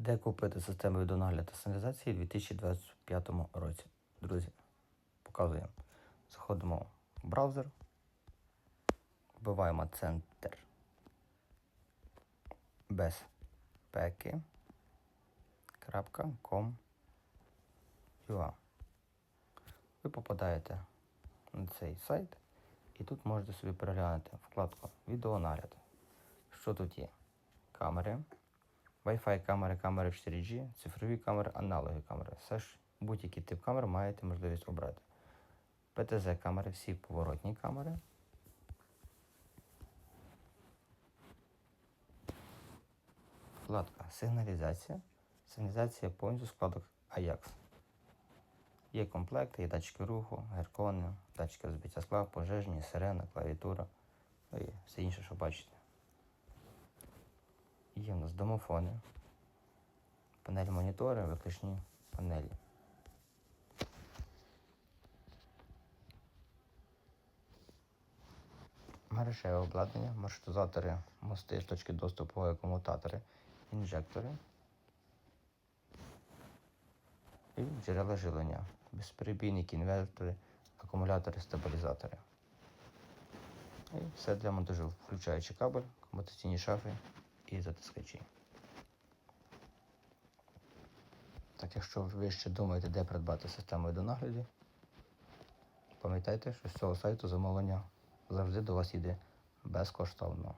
Де купити систему відеонагляду та сигналізації у 2025 році? Друзі, показуємо. Заходимо в браузер, вбиваємо центр безпеки. .com.ua Ви попадаєте на цей сайт і тут можете собі переглянути вкладку відеонагляд. Що тут є? Камери, Wi-Fi камери, камери 4G, цифрові камери, аналоги камери. Все ж будь-який тип камер маєте можливість обрати. ПТЗ камери, всі поворотні камери. Вкладка сигналізація. Сигналізація повністю складок Ajax. Є комплекти, є датчики руху, геркони, датчики розбиття скла, пожежні, сирена, клавіатура ну і все інше, що бачите. Є в нас домофони, панель монітори, виключні панелі. Мережеве обладнання, маршрутизатори, мости з точки доступу, комутатори, інжектори і джерела жилення, безперебійники, інвертори, акумулятори, стабілізатори. І все для монтажу, включаючи кабель, комутаційні шафи і затискачі. Так, якщо ви ще думаєте, де придбати систему до нагляду, пам'ятайте, що з цього сайту замовлення завжди до вас йде безкоштовно.